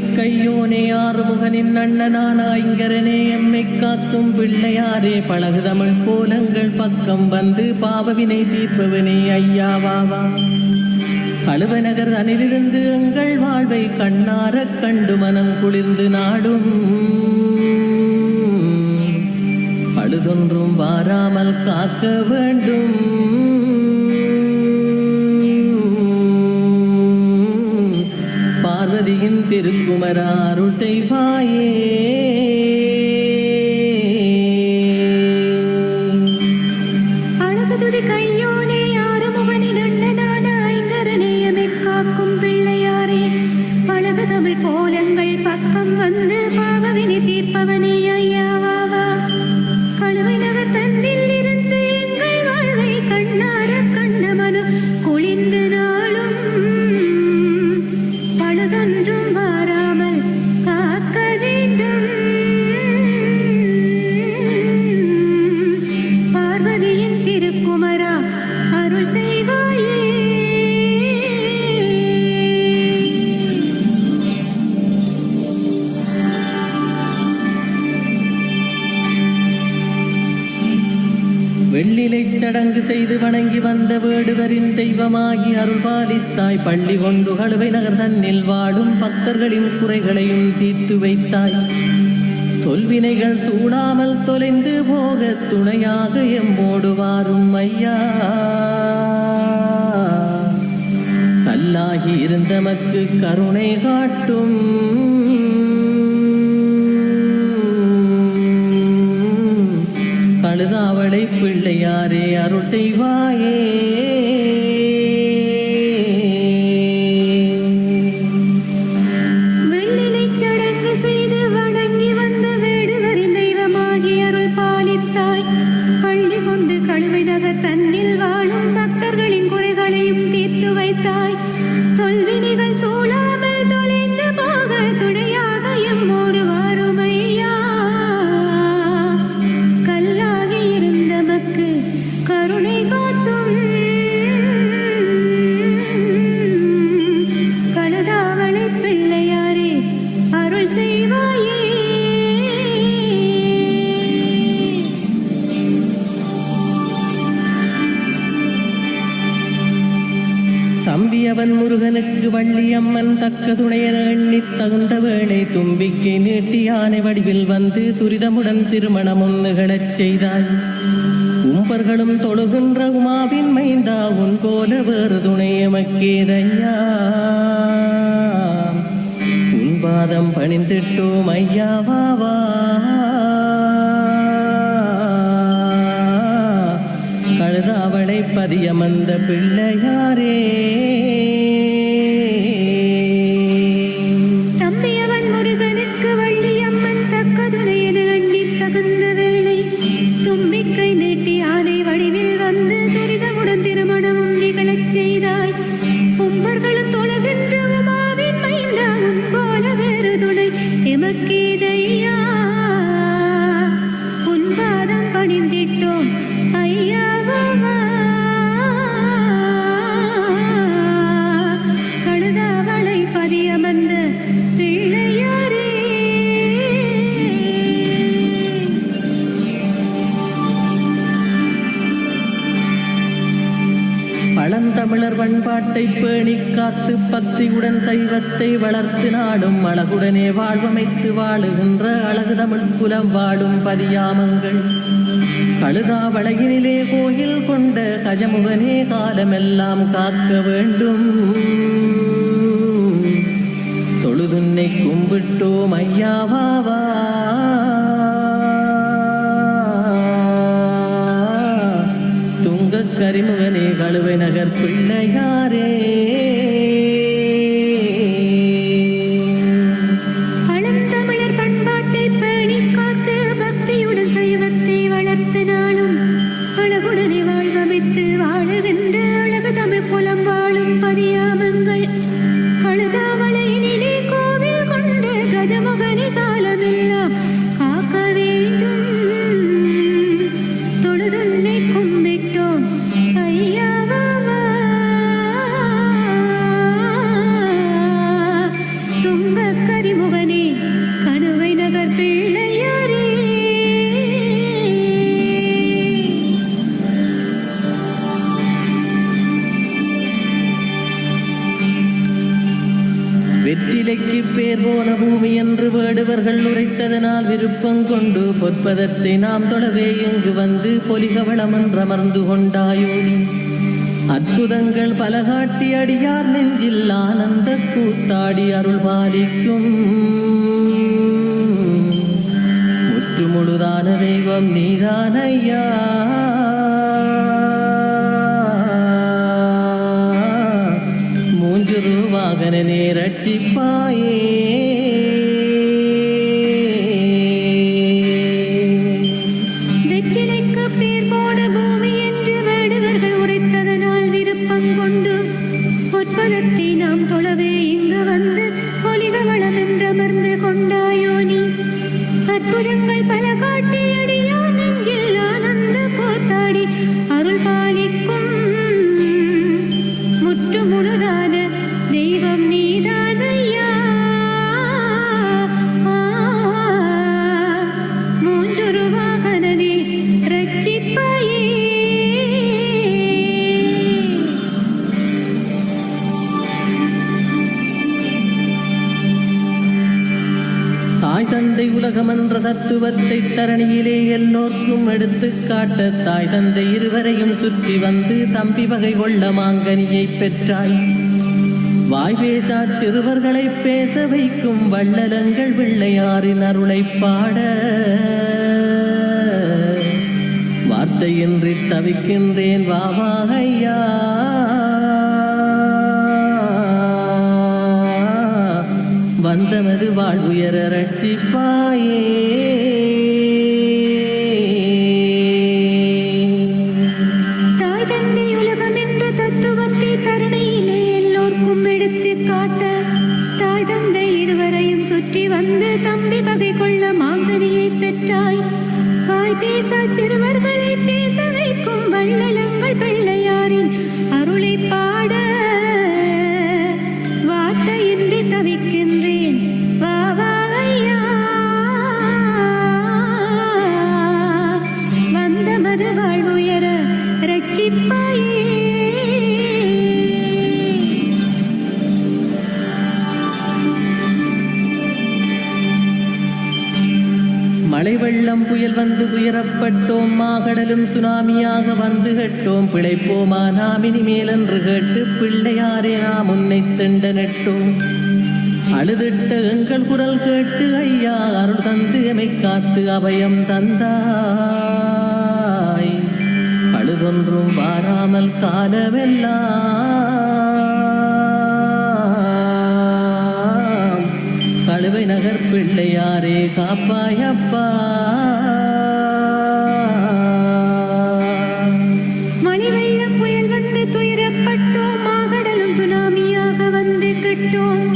கையோனே ஆறுமுகனின் அண்ணனான ஐங்கரனே எம்மை காக்கும் பிள்ளையாரே பழகு தமிழ் கோலங்கள் பக்கம் வந்து பாவவினை தீர்ப்பவனே ஐயாவாவா கழுவநகர் அணிலிருந்து எங்கள் வாழ்வை கண்ணாரக் கண்டு மனம் குளிர்ந்து நாடும். பழுதொன்றும் வாராமல் காக்க வேண்டும். பார்வதியின் செய்வாயே. வெள்ளிலை சடங்கு செய்து வணங்கி வந்த வேடுவரின் தெய்வமாகி அருள்பாலித்தாய் பள்ளி கொண்டு கழுவை நகர் தன்னில் வாடும் பக்தர்களின் குறைகளையும் தீர்த்து வைத்தாய். தொல்வினைகள் சூடாமல் தொலைந்து போக துணையாக எம்மோடுவாரும் ஐயா. கல்லாகி இருந்தமக்கு கருணை காட்டும். அருள் தம்பியவன் முருகனுக்கு வள்ளியம்மன் தக்க துணையென எண்ணித் தகுந்த வேளை தும்பிக்கை நீட்டி யானை வடிவில் வந்து துரிதமுடன் திருமணம் நிகழச் செய்தாய் உம்பர்களும் தொழுகின்ற உமாவின் மைந்தா உன் போல வேறு துணை எமக்கேதையா? உன் பாதம் பணிந்திட்டோம் ஐயாவாவா கழுதாவளை பதியமந்த பிள்ளையாரே பழந்தமிழர் பண்பாட்டை பேணி காத்து பக்தியுடன் சைவத்தை வளர்த்து நாடும் அழகுடனே வாழ்வமைத்து வாழுகின்ற அழகு தமிழ் குலம் வாடும் பதியாமங்கள். கழுதாவளையினிலே கோயில் கொண்ட கஜமுகனே காலமெல்லாம் காக்க வேண்டும். தொழுதுன்னை கும்பிட்டோம் ஐயாவாவா வெற்றிலைக்கு பேர் போன பூமி என்று வேடுவர்கள் உரைத்ததனால் விருப்பம் கொண்டு பொற்பதத்தை நாம் தொடவே இங்கு வந்து பொலிகவளம் என்றமர்ந்து கொண்டாயோ. அற்புதங்கள் பல காட்டி அடியார் நெஞ்சில் ஆனந்த கூத்தாடி அருள் பாலிக்கும். முற்று முழுதான தெய்வம் நீதானையா. ஐயா தாய் தந்தை உலகம் என்ற தத்துவத்தை தரணியிலே எல்லோர்க்கும் எடுத்து காட்ட தாய் தந்தை இருவரையும் சுற்றி வந்து தம்பி வகை கொள்ள மாங்கனியை பெற்றாய். வாய் பேசா சிறுவர்களை பேச வைக்கும் வள்ளலங்கள் பிள்ளையாரின் அருளை பாட. வார்த்தையின்றி தவிக்கின்றேன் வாவாகையா வாழ்வுயர ரட்சிப்பாயே. மழை வெள்ளம் புயல் வந்து துயரப்பட்டோம் மாகடலும் சுனாமியாக வந்து கெட்டோம். பிழைப்போமா நாம் இனிமேல் என்று கேட்டு பிள்ளையாரே நாம் உன்னை திண்ட நட்டோம். அழுதிட்ட எங்கள் குரல் கேட்டு ஐயா அருள் தந்து எமை காத்து அபயம் தந்தாய். அழுதொன்றும் வாராமல் காலமெல்லாம் கழுவை நகர் பிள்ளையாரே காப்பாயப்பா. மழை புயல் வந்து துயரப்பட்டோம் மாகடலும் சுனாமியாக வந்து கட்டோம்.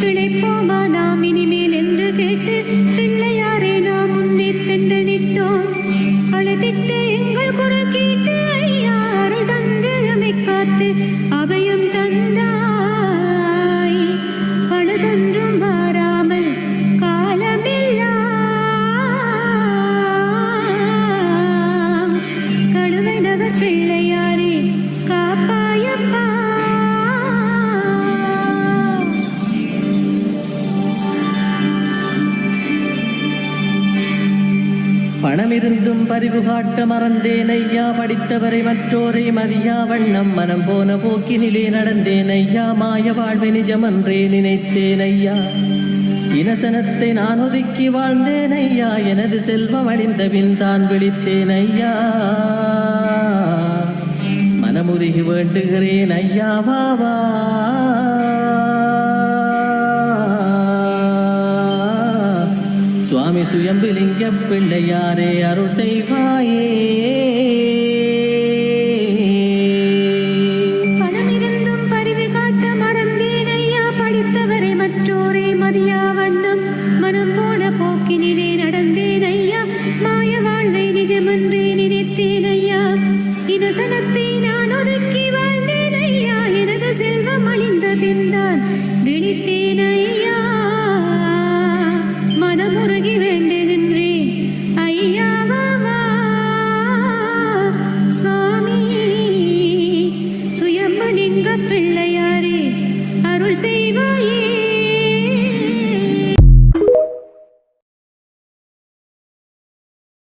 பிழைப்போமா நாம் பணமிருந்தும் பரிவு காட்ட மறந்தேன் ஐயா. படித்தவரை மற்றோரை மதியா. வண்ணம் மனம் போன போக்கினிலே நடந்தேன் ஐயா. மாய வாழ்வை நிஜமன்றே நினைத்தேன் ஐயா. இனசனத்தை நான் ஒதுக்கி வாழ்ந்தேன் ஐயா. எனது செல்வம் அழிந்தபின் தான் விழித்தேன் ஐயா. மனமுருகி வேண்டுகிறேன் ஐயா. வாவா பிள்ளையாரே அருள் செய்வார்.